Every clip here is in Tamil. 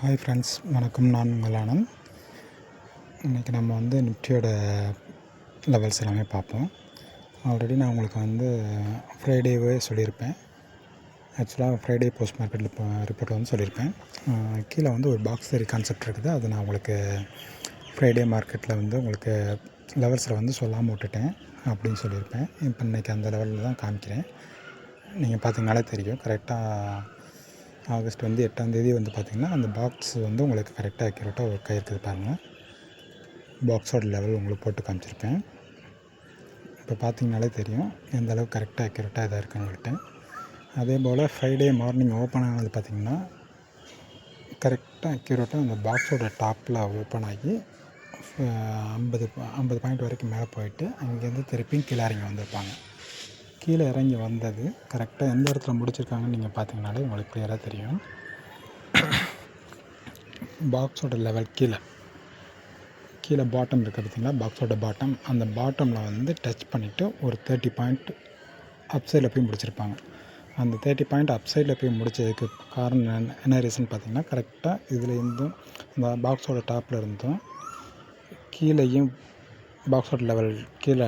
ஹாய் ஃப்ரெண்ட்ஸ் வணக்கம். நான் உங்கள் ஆனந்த். இன்றைக்கி நம்ம வந்து நிஃப்டியோட லெவல்ஸ் எல்லாமே பார்ப்போம். ஆல்ரெடி நான் உங்களுக்கு வந்து ஃப்ரைடேவே சொல்லியிருப்பேன். ஆக்சுவலாக ஃப்ரைடே போஸ்ட் மார்க்கெட்டில் இப்போ ரிப்போர்ட் வந்து சொல்லியிருப்பேன். கீழே வந்து ஒரு பாக்ஸ் தெரி கான்செப்ட் இருக்குது. அது நான் உங்களுக்கு ஃப்ரைடே மார்க்கெட்டில் வந்து உங்களுக்கு லெவல்ஸில் வந்து சொல்லாமல் விட்டுட்டேன் அப்படின்னு சொல்லியிருப்பேன். இப்போ இன்றைக்கி அந்த லெவலில் தான் காமிக்கிறேன். நீங்கள் பார்த்தீங்கனாலே தெரியும். கரெக்டாக ஆகஸ்ட் வந்து எட்டாந்தேதி வந்து பார்த்திங்கன்னா அந்த பாக்ஸ் வந்து உங்களுக்கு கரெக்டாக அக்யூரேட்டாக ஒர்க் ஆகிருக்குது பாருங்கள் பாக்ஸோட லெவல் உங்களுக்கு போட்டு காமிச்சிருப்பேன் இப்போ பார்த்தீங்கனாலே தெரியும் எந்த அளவுக்கு கரெக்டாக அக்யூரேட்டாக இதாக இருக்குன்னு சொல்லிட்டு. அதே போல் ஃப்ரைடே மார்னிங் ஓப்பன் ஆனது பார்த்திங்கன்னா கரெக்டாக அக்யூரேட்டாக அந்த பாக்ஸோட டாப்பில் ஓப்பன் ஆகி ஐம்பது ஐம்பது பாயிண்ட் வரைக்கும் மேலே போயிட்டு அங்கேருந்து திருப்பியும் கீழே இறங்கி வந்திருப்பாங்க. கீழே இறங்கி வந்தது. கரெக்டாக எந்த இடத்துல முடிச்சிருக்காங்கன்னு நீங்கள் பார்த்தீங்கனாலே உங்களுக்கு கிளியராக தெரியும். பாக்ஸோட லெவல் கீழே. கீழே பாட்டம் இருக்குது பார்த்தீங்களா பாக்ஸோட பாட்டம் அந்த பாட்டமில் வந்து டச் பண்ணிவிட்டு ஒரு தேர்ட்டி பாயிண்ட் அப் சைடில் போய் முடிச்சிருப்பாங்க. அந்த தேர்ட்டி பாயிண்ட் அப் சைடில் போய் முடித்ததுக்கு காரணம் என்ன என்ன ரீசன் பார்த்தீங்கன்னா கரெக்டாக இதில் இருந்தும் அந்த பாக்ஸோட டாப்பில் இருந்தும் கீழேயும் பாக்ஸோட லெவல் கீழே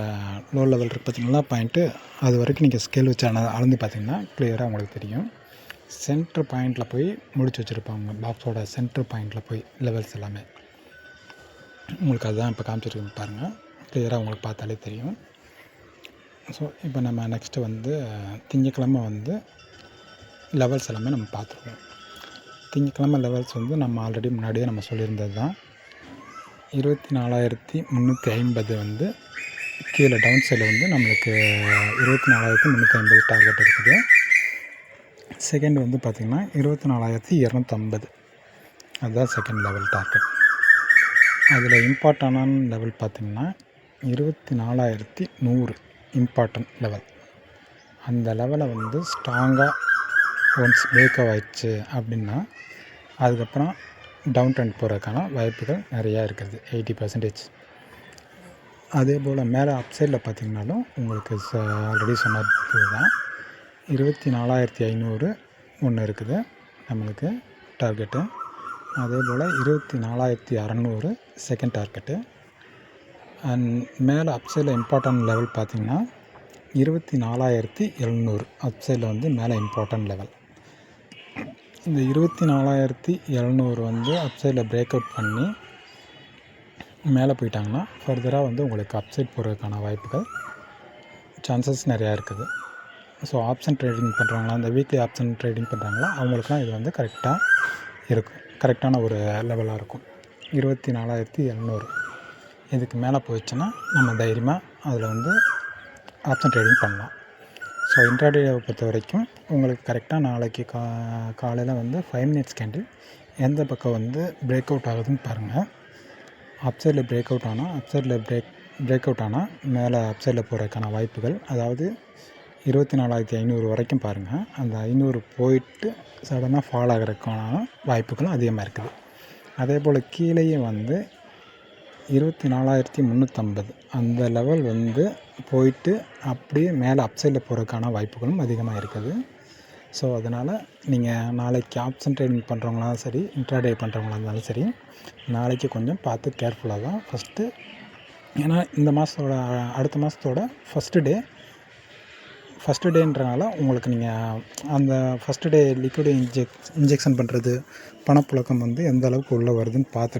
லோ லெவல் இருக்கு பார்த்தீங்களா? பாயிண்ட்டு அது வரைக்கும் நீங்கள் ஸ்கேல் வச்சு அள அளந்து பார்த்தீங்கன்னா கிளியராக உங்களுக்கு தெரியும். சென்ட்ரு பாயிண்டில் போய் முடிச்சு வச்சுருப்பாங்க. பாக்ஸோட சென்ட்ரு பாயிண்டில் போய் லெவல்ஸ் எல்லாமே. உங்களுக்கு அதுதான் இப்போ காமிச்சிருக்கு பாருங்கள் கிளியராக உங்களுக்கு பார்த்தாலே தெரியும். ஸோ இப்போ நம்ம நெக்ஸ்ட்டு வந்து திங்கக்கிழமை வந்து லெவல்ஸ் எல்லாமே நம்ம பார்த்துருவோம் திங்கக்கிழமை லெவல்ஸ் வந்து நம்ம ஆல்ரெடி முன்னாடியே நம்ம சொல்லியிருந்தது தான் இருபத்தி நாலாயிரத்தி முந்நூற்றி ஐம்பது வந்து கீழே டவுன் சைடில் வந்து நம்மளுக்கு இருபத்தி நாலாயிரத்தி முந்நூற்றி ஐம்பது டார்கெட் இருக்குது. செகண்ட் வந்து பார்த்திங்கன்னா இருபத்தி நாலாயிரத்தி இரநூத்தம்பது. அதுதான் செகண்ட் லெவல் டார்கெட் அதில் இம்பார்ட்டண்டான லெவல் பார்த்திங்கன்னா இருபத்தி நாலாயிரத்தி நூறு இம்பார்ட்டன்ட் லெவல் அந்த லெவலை வந்து ஸ்ட்ராங்காக ஒன்ஸ் பிரேக் ஆயிடுச்சு அப்படின்னா அதுக்கப்புறம் டவுன் ட்ரெண்ட் போகிறதுக்கான வாய்ப்புகள் நிறையா இருக்குது எயிட்டி பர்சன்டேஜ் அதே போல் மேலே அப் சைடில் பார்த்தீங்கனாலும் உங்களுக்கு ஆல்ரெடி சொன்னது தான் இருபத்தி நாலாயிரத்தி ஐநூறு ஒன்று இருக்குது நம்மளுக்கு டார்கெட்டு அதே போல் இருபத்தி நாலாயிரத்தி அறநூறு செகண்ட் டார்கெட்டு அண்ட் மேலே அப் சைடில் இம்பார்ட்டன்ட் லெவல் பார்த்திங்கன்னா இருபத்தி நாலாயிரத்தி எழுநூறு அப் சைடில் வந்து மேலே இம்பார்ட்டன்ட் லெவல் இந்த இருபத்தி நாலாயிரத்தி இரநூறு வந்து அப்சைடில் பிரேக் அவுட் பண்ணி மேலே போயிட்டாங்கன்னா ஃபர்தராக வந்து உங்களுக்கு அப்சைட் போகிறதுக்கான வாய்ப்புகள் சான்சஸ் நிறையா இருக்குது. ஸோ ஆப்ஷன் ட்ரேடிங் பண்ணுறாங்களா அந்த வீக்லி ஆப்ஷன் ட்ரேடிங் பண்ணுறாங்களா அவங்களுக்குலாம் இது வந்து கரெக்டாக இருக்கும். கரெக்டான ஒரு லெவலாக இருக்கும். இருபத்தி நாலாயிரத்தி எழுநூறு. இதுக்கு மேலே போயிடுச்சுன்னா நம்ம தைரியமாக அதில் வந்து ஆப்ஷன் ட்ரேடிங் பண்ணலாம். ஸோ இன்ட்ராடேவை பொறுத்த வரைக்கும் உங்களுக்கு கரெக்டாக நாளைக்கு கா காலையில் வந்து ஃபைவ் மினிட்ஸ் கேண்டில் எந்த பக்கம் வந்து பிரேக் அவுட் ஆகுதுன்னு பாருங்கள் அப்சைடில் பிரேக் அவுட் ஆனால் அப்சைடில் பிரேக் பிரேக் அவுட் ஆனால் மேலே அப்சைடில் போகிறதுக்கான வாய்ப்புகள் அதாவது இருபத்தி நாலாயிரத்தி ஐநூறு வரைக்கும் பாருங்கள் அந்த ஐநூறு போயிட்டு சடனாக ஃபால் ஆகிறதுக்கான வாய்ப்புகளும் அதிகமாக இருக்குது. அதே போல் கீழேயே வந்து இருபத்தி நாலாயிரத்தி முந்நூற்றம்பது அந்த லெவல் வந்து போயிட்டு அப்படியே மேலே அப்சைடில் போகிறதுக்கான வாய்ப்புகளும் அதிகமாக இருக்குது. ஸோ அதனால் நீங்கள் நாளைக்கு ஆப்ஷன் ட்ரேடிங் பண்ணுறவங்களாலும் சரி இன்ட்ராடே பண்ணுறவங்களா இருந்தாலும் சரி நாளைக்கு கொஞ்சம் பார்த்து கேர்ஃபுல்லாக தான் ஃபஸ்ட்டு ஏன்னா இந்த மாதத்தோட அடுத்த மாதத்தோட ஃபஸ்ட்டு டே ஃபஸ்ட்டு டேன்றனால உங்களுக்கு நீங்கள் அந்த first day liquid inject injection பண்ணுறது பணப்புழக்கம் வந்து எந்த அளவுக்கு உள்ளே வருதுன்னு பார்த்துட்டு